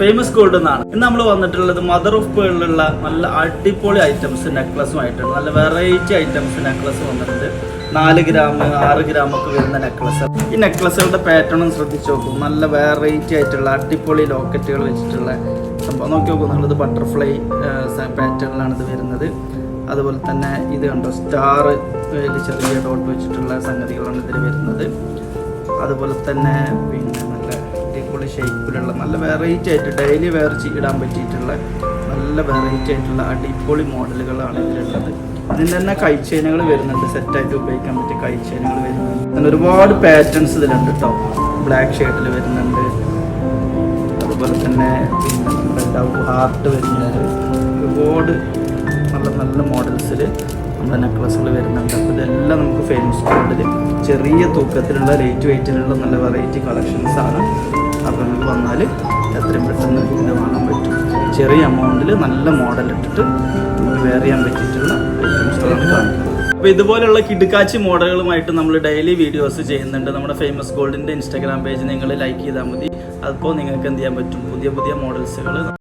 Famous gold എന്നാണ്. ഇന്ന് നമ്മൾ വന്നിട്ടുള്ളത് മദർ ഓഫ് പേളിലുള്ള നല്ല അടിപൊളി ഐറ്റംസ് നെക്ലസുമായിട്ടാണ് നല്ല വെറൈറ്റി ഐറ്റംസ് നെക്ലസ് വന്നിട്ടുണ്ട്. നാല് ഗ്രാം ആറ് ഗ്രാം ഒക്കെ വരുന്ന നെക്ലസ് ഈ നെക്ലസുകളുടെ പാറ്റേണും ശ്രദ്ധിച്ച് നോക്കും. നല്ല വെറൈറ്റി ആയിട്ടുള്ള അടിപൊളി ലോക്കറ്റുകൾ വെച്ചിട്ടുള്ള സംഭവം. നോക്കി നോക്കും നിങ്ങളിത് ബട്ടർഫ്ലൈ പാറ്റേണിലാണ് ഇത് വരുന്നത്. അതുപോലെ തന്നെ ഇത് കണ്ടോ സ്റ്റാർ ചെറിയ ഡോട്ട് വെച്ചിട്ടുള്ള സംഗതികളാണ് ഇതിൽ വരുന്നത്. അതുപോലെ തന്നെ പിന്നെ നല്ല അടിപൊളി ഷേപ്പിലുള്ള നല്ല വെറൈറ്റി ആയിട്ട് ഡെയിലി വെയർ ഇടാൻ പറ്റിയിട്ടുള്ള നല്ല വെറൈറ്റി ആയിട്ടുള്ള അടിപൊളി മോഡലുകളാണ് ഇതിലുള്ളത്. ഇതിന് തന്നെ കൈച്ചേനകൾ വരുന്നുണ്ട്. സെറ്റായിട്ട് ഉപയോഗിക്കാൻ പറ്റിയ കൈച്ചേനകൾ വരുന്നുണ്ട്. അങ്ങനെ ഒരുപാട് പാറ്റേൺസ് ഇതിലുണ്ട് കേട്ടോ ബ്ലാക്ക് ഷെയ്ഡിൽ വരുന്നുണ്ട്. അതുപോലെ തന്നെ ഹാർട്ട് വരുന്നുണ്ട്. ഒരുപാട് നല്ല നല്ല മോഡൽസിൽ നമ്മുടെ നെക്ലസുകൾ വരുന്നുണ്ട്. അപ്പോൾ ഇതെല്ലാം നമുക്ക് ഫേമസ് ഗോൾഡിൽ ചെറിയ തൂക്കത്തിലുള്ള റേറ്റ് വെയിറ്റിലുള്ള നല്ല വെറൈറ്റി കളക്ഷൻസാണ് അപ്പോൾ വന്നാൽ എത്രയും പെട്ടെന്ന് ഇത് വാങ്ങാൻ പറ്റും. ചെറിയ എമൗണ്ടിൽ നല്ല മോഡൽ ഇട്ടിട്ട് വെയർ ചെയ്യാൻ പറ്റിയിട്ടുള്ള ഐറ്റംസുകളാണ് കാണിക്കുന്നത്. അപ്പോൾ ഇതുപോലെയുള്ള കിടുക്കാച്ചി മോഡലുകളുമായിട്ട് നമ്മൾ ഡെയിലി വീഡിയോസ് ചെയ്യുന്നുണ്ട്. നമ്മുടെ ഫേമസ് ഗോൾഡിന്റെ ഇൻസ്റ്റാഗ്രാം പേജ് നിങ്ങൾ ലൈക്ക് ചെയ്താൽ മതി. അപ്പോൾ നിങ്ങൾക്ക് എന്ത് ചെയ്യാൻ പറ്റും? പുതിയ പുതിയ മോഡൽസുകൾ